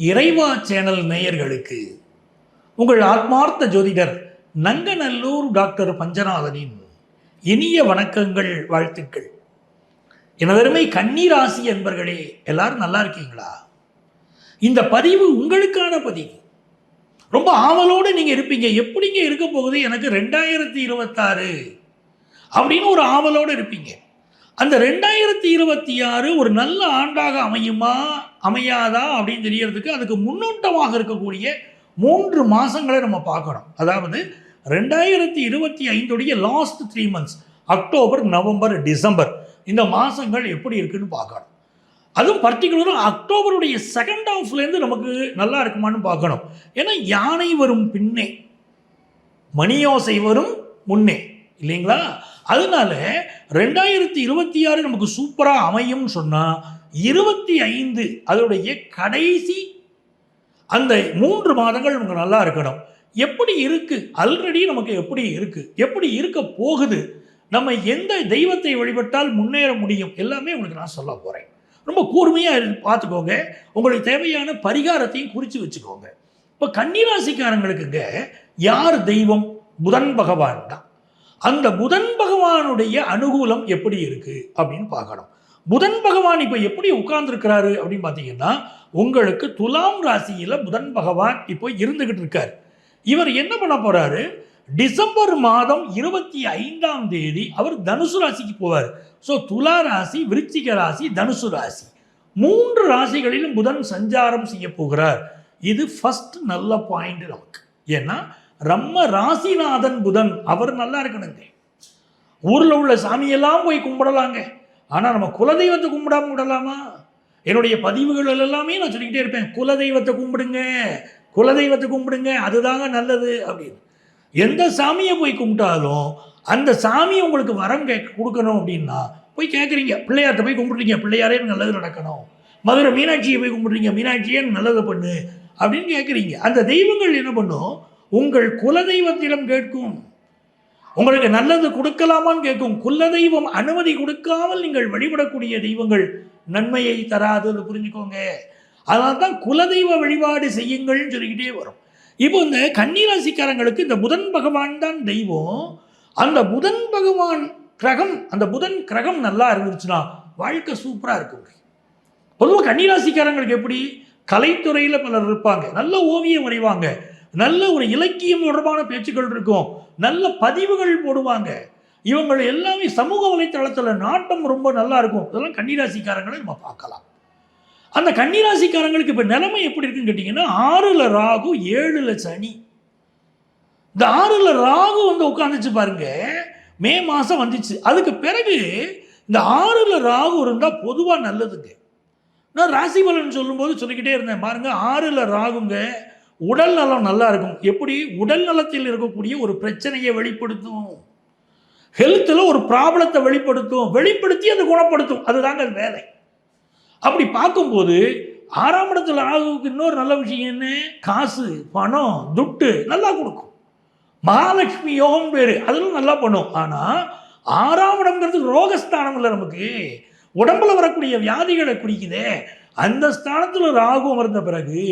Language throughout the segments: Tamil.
இறைவா சேனல் நேயர்களுக்கு உங்கள் ஆத்மார்த்த ஜோதிடர் நங்கநல்லூர் டாக்டர் பஞ்சநாதனின் இனிய வணக்கங்கள் வாழ்த்துக்கள். எனதருமை கன்னிராசி என்பர்களே எல்லாரும் நல்லா இருக்கீங்களா? இந்த பதிவு உங்களுக்கான பதிவு. ரொம்ப ஆவலோடு நீங்கள் இருப்பீங்க. எப்படிங்க இருக்க போகுது? எனக்கு ரெண்டாயிரத்தி இருபத்தாறு அப்படின்னு ஒரு ஆவலோடு இருப்பீங்க. அந்த ரெண்டாயிரத்தி இருபத்தி ஆறு ஒரு நல்ல ஆண்டாக அமையுமா? அமையாதா அப்படின்னு தெரியறதுக்கு அதுக்கு முன்னோட்டமாக இருக்கக்கூடிய மூன்று மாதங்களை நம்ம பார்க்கணும். அதாவது ரெண்டாயிரத்தி இருபத்தி ஐந்துடைய last three months October November December இந்த மாதங்கள் எப்படி இருக்குன்னு பார்க்கணும். அதுவும் பர்டிகுலராக அக்டோபருடைய செகண்ட் ஹாஃப்லேருந்து நமக்கு நல்லா இருக்குமான்னு பார்க்கணும். ஏன்னா யானை வரும் பின்னே மணியோசை வரும் முன்னே இல்லைங்களா? அதனால ரெண்டாயிரத்தி இருபத்தி ஆறு நமக்கு சூப்பராக அமையும்னு சொன்னால் இருபத்தி ஐந்து அதனுடைய கடைசி அந்த மூன்று மாதங்கள் நமக்கு நல்லா இருக்கணும். எப்படி இருக்கு? ஆல்ரெடி நமக்கு எப்படி இருக்கு? எப்படி இருக்க போகுது? நம்ம எந்த தெய்வத்தை வழிபட்டால் முன்னேற முடியும்? எல்லாமே உங்களுக்கு நான் சொல்ல போகிறேன் ரொம்ப கூர்மையாக பார்த்துக்கோங்க. உங்களுக்கு தேவையான பரிகாரத்தையும் குறித்து வச்சுக்கோங்க. இப்போ கன்னிராசிக்காரங்களுக்குங்க யார் தெய்வம்? புதன் பகவான் தான். அந்த புதன் பகவானுடைய அனுகூலம் எப்படி இருக்குது அப்படின்னு பார்க்கணும். புதன் பகவான் இப்போ எப்படி உட்கார்ந்துருக்கிறாரு அப்படின்னு பார்த்தீங்கன்னா உங்களுக்கு துலாம் ராசியில் புதன் பகவான் இப்போ இருந்துக்கிட்டு இருக்கார். இவர் என்ன பண்ண போகிறாரு டிசம்பர் மாதம் இருபத்தி ஐந்தாம் தேதி அவர் தனுசு ராசிக்கு போவார். ஸோ துலா ராசி விருச்சிக ராசி தனுசு ராசி. மூன்று ராசிகளிலும் புதன் சஞ்சாரம் செய்ய போகிறார். இது ஃபஸ்ட் நல்ல பாயிண்ட் நமக்கு. ஏன்னா ரம்ம ராசிநாதன் புதன் அவர் நல்லா இருக்கணுங்க. ஊரில் உள்ள சாமியெல்லாம் போய் கும்பிடலாங்க. ஆனால் நம்ம குலதெய்வத்தை கும்பிடாம விடலாமா? என்னுடைய பதிவுகள் எல்லாமே நான் சொல்லிக்கிட்டே இருப்பேன். குலதெய்வத்தை கும்பிடுங்க. குலதெய்வத்தை கும்பிடுங்க. அதுதாங்க நல்லது அப்படின்னு. எந்த சாமியை போய் கும்பிட்டாலும் அந்த சாமி உங்களுக்கு வரம் கேட்க கொடுக்கணும் அப்படின்னா போய் கேட்குறீங்க பிள்ளையார்ட்ட போய் கும்பிட்றீங்க. பிள்ளையாரே நல்லது நடக்கணும். மதுரை மீனாட்சியை போய் கும்பிட்றீங்க. மீனாட்சியே நல்லது பண்ணு அப்படின்னு கேட்குறீங்க அந்த தெய்வங்கள் என்ன பண்ணும்? உங்கள் குலதெய்வத்திடம் கேட்கும். உங்களுக்கு நல்லது கொடுக்கலாமான்னு கேட்கும். குலதெய்வம் அனுமதி கொடுக்காமல் நீங்கள் வழிபடக்கூடிய தெய்வங்கள் நன்மையை தராதுன்னு புரிஞ்சுக்கோங்க. அதனால தான் குலதெய்வ வழிபாடு செய்யுங்கள்னு சொல்லிக்கிட்டே வரும். இப்போ இந்த கன்னிராசிக்காரங்களுக்கு இந்த புதன் பகவான் தான் தெய்வம். அந்த புதன் பகவான் கிரகம் அந்த புதன் கிரகம் நல்லா இருந்துச்சுன்னா வாழ்க்கை சூப்பராக இருக்கும். பொதுவாக கன்னிராசிக்காரங்களுக்கு எப்படி? கலைத்துறையில் பலர் இருப்பாங்க. நல்ல ஓவியம் வரைவாங்க. நல்ல ஒரு இலக்கியம் தொடர்பான பேச்சுக்கள் இருக்கும். நல்ல பதிவுகள் போடுவாங்க. இவங்க எல்லாமே சமூக வலைத்தளத்தில் நாட்டம் ரொம்ப நல்லா இருக்கும். இதெல்லாம் கன்னிராசிக்காரங்களை நம்ம பார்க்கலாம். அந்த கன்னிராசிக்காரங்களுக்கு இப்போ நிலைமை எப்படி இருக்குன்னு கேட்டிங்கன்னா ஆறில் ராகு ஏழில் சனி. இந்த ஆறில் ராகு வந்து உட்காந்துச்சு பாருங்க. மே மாதம் வந்துச்சு. அதுக்கு பிறகு இந்த ஆறில் ராகு இருந்தால் பொதுவாக நல்லதுங்க. நான் ராசி பலன் சொல்லும்போது சொல்லிக்கிட்டே இருந்தேன். பாருங்கள் ஆறில் ராகுங்க உடல் நலம் நல்லா இருக்கும். எப்படி? உடல் நலத்தில் இருக்கக்கூடிய ஒரு பிரச்சனையை வெளிப்படுத்தும். ஹெல்த்தில் ஒரு ப்ராப்ளத்தை வெளிப்படுத்தும். வெளிப்படுத்தி அதை குணப்படுத்தும். அதுதாங்க அது வேலை. அப்படி பார்க்கும்போது ஆறாம் இடத்துல ராகுவுக்கு இன்னொரு நல்ல விஷயம் என்ன? காசு பணம் துட்டு நல்லா கொடுக்கும். மகாலட்சுமி யோகம் பேர். அதெல்லாம் நல்லா பண்ணும். ஆனால் ஆறாம் இடம்ங்கிறது ரோகஸ்தானம் இல்லை நமக்கு. உடம்புல வரக்கூடிய வியாதிகளை குறிக்குதே அந்த ஸ்தானத்தில் ராகு அமர்ந்த பிறகு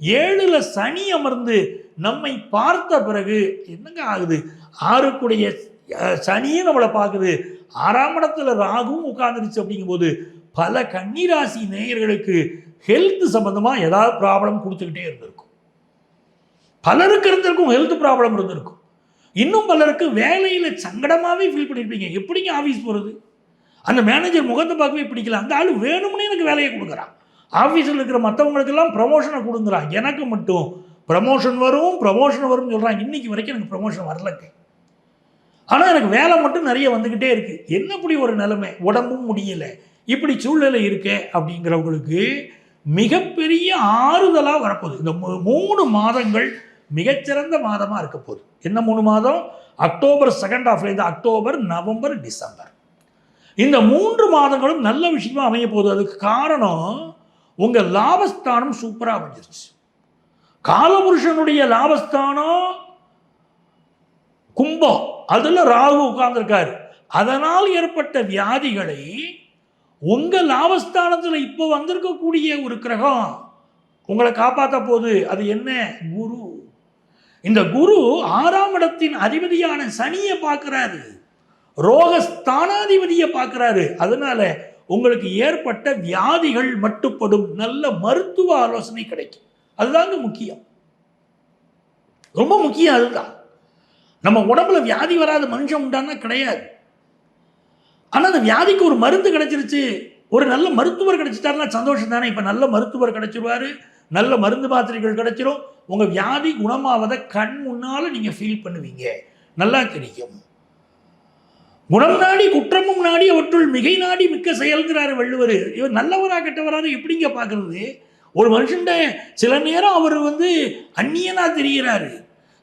ஏழுல சனி அமர்ந்து நம்மை பார்த்த பிறகு என்னங்க ஆகுது? ஆறுக்குடைய சனியும் நம்மளை பார்க்குது. ஆறாம் இடத்துல ராகுவும் உட்கார்ந்துருச்சு அப்படிங்கும்போது பல கன்னிராசி நேயர்களுக்கு ஹெல்த் சம்மந்தமாக ஏதாவது ப்ராப்ளம் கொடுத்துக்கிட்டே இருந்திருக்கும். பலருக்கு இருந்திருக்கும் ஹெல்த் ப்ராப்ளம் இருந்திருக்கும். இன்னும் பலருக்கு வேலையில் சங்கடமாகவே ஃபீல் பண்ணியிருப்பீங்க எப்படிங்க ஆஃபீஸ் போகிறது அந்த மேனேஜர் முகத்தை பார்க்கவே பிடிக்கல. அந்த ஆள் வேணும்னே எனக்கு வேலையை கொடுக்குறான். ஆஃபீஸில் இருக்கிற மற்றவங்களுக்கெல்லாம் ப்ரமோஷனை கொடுங்குறான் எனக்கு மட்டும். ப்ரமோஷன் வரும் ப்ரமோஷன் வரும்னு சொல்கிறான் இன்றைக்கி வரைக்கும் எனக்கு ப்ரமோஷன் வரலங்க. ஆனால் எனக்கு வேலை மட்டும் நிறைய வந்துக்கிட்டே இருக்குது என்ன இப்படி ஒரு நிலைமை? உடம்பும் முடியலை. இப்படி சூழ்நிலை இருக்கே அப்படிங்கிறவங்களுக்கு மிகப்பெரிய ஆறுதலாக வரப்போகுது. இந்த மூணு மாதங்கள் மிகச்சிறந்த மாதமாக இருக்க போகுது. என்ன மூணு மாதம்? அக்டோபர் செகண்ட் ஹாஃப்லேருந்து அக்டோபர் நவம்பர் டிசம்பர். இந்த மூன்று மாதங்களும் நல்ல விஷயமா அமைய போகுது. அதுக்கு காரணம் உங்கள் லாபஸ்தானம் சூப்பராக அமைஞ்சிருச்சு. காலபுருஷனுடைய லாபஸ்தானம் கும்பம். அதில் ராகு உட்கார்ந்துருக்காரு. அதனால் ஏற்பட்ட வியாதிகளை உங்கள் லாபஸ்தானத்தில் இப்போ வந்திருக்கக்கூடிய ஒரு கிரகம் உங்களை காப்பாற்ற போகுது. அது என்ன? குரு. இந்த குரு ஆறாம் இடத்தின் அதிபதியான சனியை பார்க்குறாரு. ரோகஸ்தானாதிபதியை பார்க்குறாரு. அதனால உங்களுக்கு ஏற்பட்ட வியாதிகள் மட்டுப்படும். நல்ல மருத்துவ ஆலோசனை கிடைக்கும். அதுதாங்க முக்கியம். ரொம்ப முக்கியம் அதுதான். நம்ம உடம்புல வியாதி வராத மனுஷன் உண்டானா கிடையாது. ஆனால் அந்த வியாதிக்கு ஒரு மருந்து கிடைச்சிருச்சு. ஒரு நல்ல மருத்துவர் கிடைச்சிட்டாருன்னா சந்தோஷம் தானே. இப்போ நல்ல மருத்துவர் கிடைச்சிருவாரு. நல்ல மருந்து மாத்திரைகள் கிடைச்சிரும். உங்கள் வியாதி குணமாவதை கண் முன்னால் நீங்கள் ஃபீல் பண்ணுவீங்க. நல்லா தெரியும். குணம் நாடி குற்றமும் நாடி அவற்றுள் மிகை நாடி மிக்க செயல்கிறார் வள்ளுவர். இவர் நல்லவரா கெட்டவராக எப்படிங்க பார்க்கறது? ஒரு மனுஷன்ட சில நேரம் அவர் வந்து அந்நியனா தெரிகிறாரு.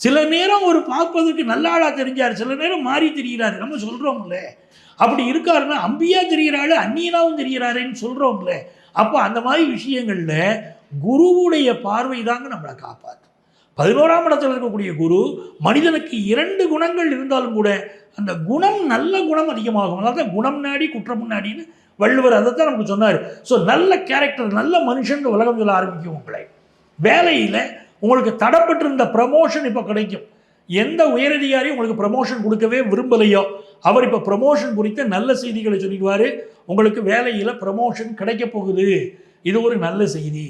சில நேரம் அவர் பார்ப்பதற்கு நல்ல ஆளாக தெரிஞ்சார். சில நேரம் மாறி தெரிகிறாரு. நம்ம சொல்கிறோம்ல அப்படி இருக்காருன்னா அம்பியாக தெரிகிறாரு அந்நியனாகவும் தெரிகிறாருன்னு சொல்கிறோம்ல அப்போ அந்த மாதிரி விஷயங்களில் குருவுடைய பார்வை தாங்க நம்மளை காப்பாற்று பதினோராம் இடத்துல இருக்கக்கூடிய குரு மனிதனுக்கு இரண்டு குணங்கள் இருந்தாலும் கூட அந்த குணம் நல்ல குணம் அதிகமாகும். அதாவது குணம் நாடி குற்றம் முன்னாடின்னு வள்ளுவர் அதை தான் நமக்கு சொன்னார். ஸோ நல்ல கேரக்டர் நல்ல மனுஷன் உலகம் சொல்ல ஆரம்பிக்கும் உங்களை. வேலையில் உங்களுக்கு தடப்பட்டிருந்த ப்ரமோஷன் இப்போ கிடைக்கும். எந்த உயரதிகாரியும் உங்களுக்கு ப்ரமோஷன் கொடுக்கவே விரும்பலையோ அவர் இப்போ ப்ரமோஷன் குறித்த நல்ல செய்திகளை சொல்லிக்குவார் உங்களுக்கு வேலையில் ப்ரமோஷன் கிடைக்க போகுது. இது ஒரு நல்ல செய்தி.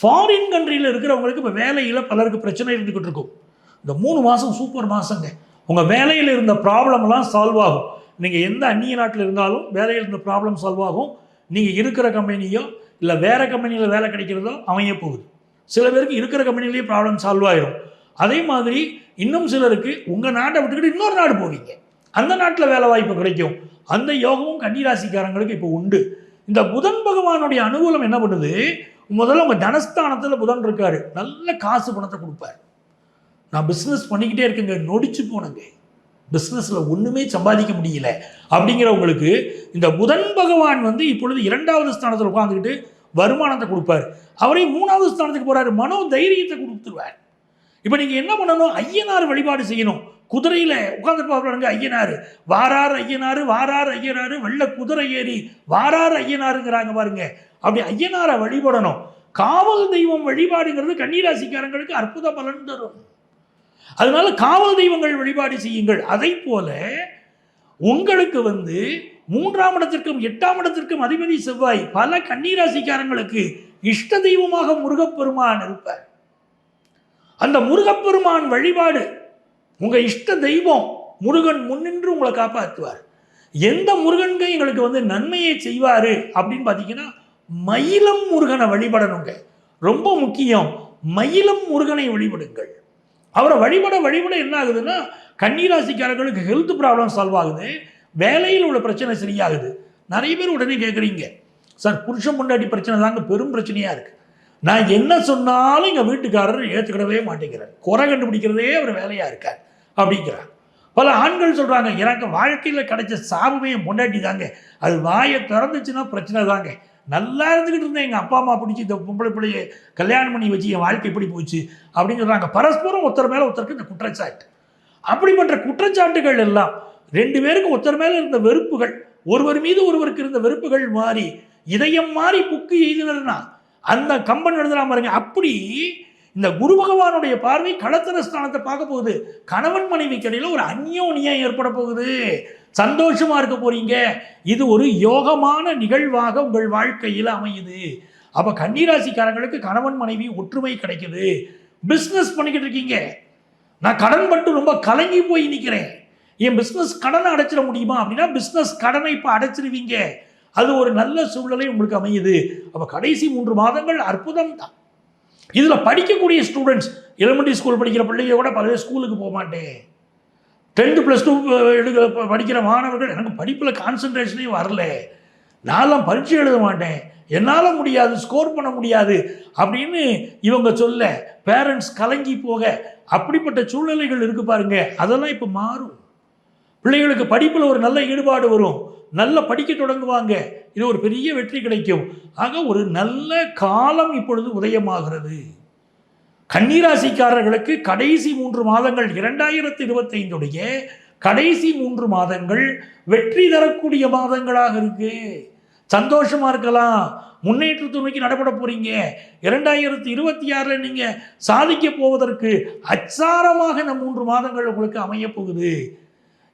ஃபாரின் கண்ட்ரியில் இருக்கிறவங்களுக்கு இப்போ வேலையில் பலருக்கு பிரச்சனை இருந்துக்கிட்டு இருக்கும். இந்த மூணு மாதம் சூப்பர் மாதங்க உங்கள் வேலையில் இருந்த ப்ராப்ளம்லாம் சால்வ் ஆகும். நீங்கள் எந்த அந்நிய நாட்டில் இருந்தாலும் வேலையில் இருந்த ப்ராப்ளம் சால்வ் ஆகும். நீங்கள் இருக்கிற கம்பெனியோ இல்லை வேறு கம்பெனியில் வேலை கிடைக்கிறதோ அமைய போகுது. சில பேருக்கு இருக்கிற கம்பெனிலேயே ப்ராப்ளம் சால்வ் ஆகிரும் அதே மாதிரி இன்னும் சிலருக்கு உங்கள் நாட்டை விட்டுக்கிட்டு இன்னொரு நாடு போவீங்க. அந்த நாட்டில் வேலை வாய்ப்பு கிடைக்கும். அந்த யோகமும் கன்னிராசிக்காரங்களுக்கு இப்போ உண்டு. இந்த புதன் பகவானுடைய அனுகூலம் என்ன பண்ணுது? முதல்ல உங்கள் தனஸ்தானத்தில் புதன் இருக்கார். நல்ல காசு பணத்தை கொடுப்பார். நான் பிஸ்னஸ் பண்ணிக்கிட்டே இருக்கேங்க நொடிச்சு போனேங்க. பிஸ்னஸில் ஒன்றுமே சம்பாதிக்க முடியல. அப்படிங்கிறவங்களுக்கு இந்த புதன் பகவான் வந்து இப்பொழுது இரண்டாவது ஸ்தானத்தில் உட்காந்துக்கிட்டு வருமானத்தை கொடுப்பார். அவரே மூணாவது ஸ்தானத்துக்கு போகிறாரு மனோ தைரியத்தை கொடுத்துருவார். இப்போ நீங்கள் என்ன பண்ணணும்? ஐயனார் வழிபாடு செய்யணும். குதிரையில் உட்காந்துருப்பாங்க ஐயனார். வாரார் ஐயனார் வாரார் ஐயனார் வெள்ள குதிரை ஏறி வாரார் ஐயனாருங்கிறாங்க பாருங்க. அப்படி ஐயனாரை வழிபடணும். காவல் தெய்வம் வழிபாடுங்கிறது கன்னிராசிக்காரங்களுக்கு அற்புத பலன் தரும். அதனால காவல் தெய்வங்கள் வழிபாடு செய்யுங்கள். அதை போல உங்களுக்கு வந்து மூன்றாம் இடத்திற்கும் எட்டாம் இடத்திற்கும் அதிபதி செவ்வாய் பல கன்னிராசிக்காரங்களுக்கு இஷ்ட தெய்வமாக முருகப்பெருமான் இருப்பார். அந்த முருகப்பெருமான் வழிபாடு உங்கள் இஷ்ட தெய்வம் முருகன் முன்னின்று உங்களை காப்பாற்றுவார். எந்த முருகன்க எங்களுக்கு வந்து நன்மையை செய்வார் அப்படின்னு பார்த்தீங்கன்னா மயிலம் முருகனை வழிபடணுங்க. ரொம்ப முக்கியம். மயிலம் முருகனை வழிபடுங்கள். அவரை வழிபட வழிபட என்ன ஆகுதுன்னா கன்னிராசிக்காரர்களுக்கு ஹெல்த் ப்ராப்ளம் சால்வ் ஆகுது. வேலையில் உள்ள பிரச்சனை சரியாகுது. நிறைய பேர் உடனே கேட்குறீங்க சார் புருஷன் பொண்டாட்டி பிரச்சனை தாங்க. பெரும் பிரச்சனையாக இருக்குது நான் என்ன சொன்னாலும் எங்கள் வீட்டுக்காரர் ஏற்றுக்கிடவே மாட்டேங்கிறார். குறை கண்டுபிடிக்கிறதே அவர் வேலையாக இருக்கார். அப்படிங்கிறார். பல ஆண்கள் சொல்கிறாங்க எனக்கு வாழ்க்கையில் கிடைச்ச சாபமே பொண்டாட்டி தாங்க. அது வாயை திறந்துச்சுன்னா பிரச்சனை தாங்க. நல்லா இருந்துக்கிட்டு இருந்தேன். எங்கள் அப்பா அம்மா பிடிச்சி இந்த பொம்பளை பிள்ளையை கல்யாணம் பண்ணி வச்சு என் வாழ்க்கை எப்படி போச்சு அப்படின்னு சொல்கிறாங்க பரஸ்பரம் ஒருத்தர் மேலே ஒருத்தருக்கு இந்த குற்றச்சாட்டு. அப்படிப்பட்ட குற்றச்சாட்டுகள் எல்லாம் ரெண்டு பேருக்கு ஒருத்தர் மேலே இருந்த வெறுப்புகள் ஒருவர் மீது ஒருவருக்கு இருந்த வெறுப்புகள் மாறி இதயம் மாறி புக்கு எய்தினர்னா அந்த கம்பன் எழுதலாம் பாருங்க அப்படி இந்த குரு பகவானுடைய பார்வை களத்திர ஸ்தானத்தை பார்க்க போகுது. கணவன் மனைவி கடையில் ஒரு அந்யோன்யம் ஏற்பட போகுது. சந்தோஷமாக இருக்க போகிறீங்க இது ஒரு யோகமான நிகழ்வாக உங்கள் வாழ்க்கையில் அமையுது. அப்போ கன்னிராசிக்காரங்களுக்கு கணவன் மனைவி ஒற்றுமை கிடைக்குது. பிஸ்னஸ் பண்ணிக்கிட்டு இருக்கீங்க. நான் கடன் பட்டு ரொம்ப கலங்கி போய் நிற்கிறேன் என் பிஸ்னஸ் கடனை அடைச்சிட முடியுமா அப்படின்னா பிஸ்னஸ் கடனை இப்போ அடைச்சிருவீங்க. அது ஒரு நல்ல சூழ்நிலை உங்களுக்கு அமையுது. அப்போ கடைசி மூன்று மாதங்கள் அற்புதம் தான். இதில் படிக்கக்கூடிய ஸ்டூடெண்ட்ஸ் எலிமெண்ட்ரி ஸ்கூல் படிக்கிற பிள்ளைங்க கூட பல ஸ்கூலுக்கு போக மாட்டேன். டென்த்து ப்ளஸ் டூ எடுக்க படிக்கிற மாணவர்கள் எனக்கு படிப்பில் கான்சன்ட்ரேஷனே வரல. நான்லாம் பரீட்சை எழுத மாட்டேன். என்னால் முடியாது ஸ்கோர் பண்ண முடியாது அப்படின்னு இவங்க சொல்ல பேரண்ட்ஸ் கலங்கி போக அப்படிப்பட்ட சூழ்நிலைகள் இருக்கு பாருங்க. அதெல்லாம் இப்போ மாறும். பிள்ளைகளுக்கு படிப்பில் ஒரு நல்ல ஈடுபாடு வரும். நல்ல படிக்க தொடங்குவாங்க. இது ஒரு பெரிய வெற்றி கிடைக்கும். ஆக ஒரு நல்ல காலம் இப்பொழுது உதயமாகிறது. கன்னிராசிக்காரர்களுக்கு கடைசி மூன்று மாதங்கள் இரண்டாயிரத்தி இருபத்தைந்துடைய கடைசி மூன்று மாதங்கள் வெற்றி தரக்கூடிய மாதங்களாக இருக்கு. சந்தோஷமா இருக்கலாம். முன்னேற்றத்தை நோக்கி நடப்பட போறீங்க. இரண்டாயிரத்தி இருபத்தி ஆறில் நீங்க சாதிக்க போவதற்கு அச்சாரமாக இந்த மூன்று மாதங்கள் உங்களுக்கு அமைய போகுது.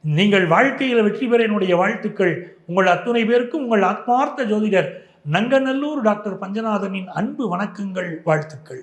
நீங்கள் வாழ்க்கையில் வெற்றி பெற என்னுடைய வாழ்த்துக்கள். உங்கள் அத்துணை பேருக்கும் உங்கள் ஆத்மார்த்த ஜோதிடர் நங்கநல்லூர் டாக்டர் பஞ்சநாதனின் அன்பு வணக்கங்கள் வாழ்த்துக்கள்.